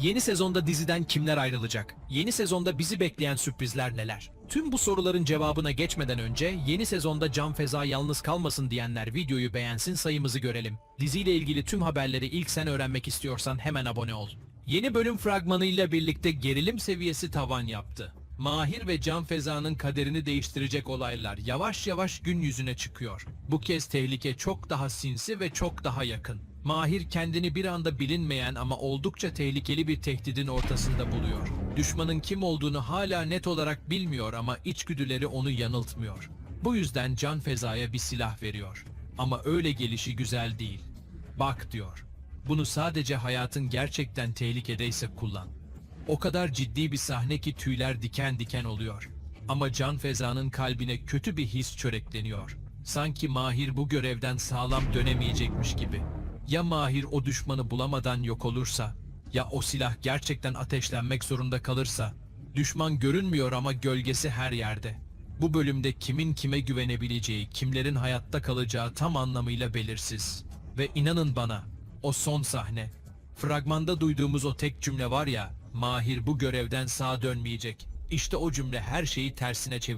Yeni sezonda diziden kimler ayrılacak? Yeni sezonda bizi bekleyen sürprizler neler? Tüm bu soruların cevabına geçmeden önce yeni sezonda Can Feza yalnız kalmasın diyenler videoyu beğensin sayımızı görelim. Diziyle ilgili tüm haberleri ilk sen öğrenmek istiyorsan hemen abone ol. Yeni bölüm fragmanıyla birlikte gerilim seviyesi tavan yaptı. Mahir ve Can Feza'nın kaderini değiştirecek olaylar yavaş yavaş gün yüzüne çıkıyor. Bu kez tehlike çok daha sinsi ve çok daha yakın. Mahir kendini bir anda bilinmeyen ama oldukça tehlikeli bir tehdidin ortasında buluyor. Düşmanın kim olduğunu hala net olarak bilmiyor ama içgüdüleri onu yanıltmıyor. Bu yüzden Can Feza'ya bir silah veriyor. Ama öyle gelişi güzel değil. Bak diyor. Bunu sadece hayatın gerçekten tehlikedeyse kullan. O kadar ciddi bir sahne ki tüyler diken diken oluyor. Ama Can Feza'nın kalbine kötü bir his çörekleniyor. Sanki Mahir bu görevden sağlam dönemeyecekmiş gibi. Ya Mahir o düşmanı bulamadan yok olursa, ya o silah gerçekten ateşlenmek zorunda kalırsa, düşman görünmüyor ama gölgesi her yerde. Bu bölümde kimin kime güvenebileceği, kimlerin hayatta kalacağı tam anlamıyla belirsiz. Ve inanın bana, o son sahne, fragmanda duyduğumuz o tek cümle var ya, Mahir bu görevden sağ dönmeyecek. İşte o cümle her şeyi tersine çevirecek.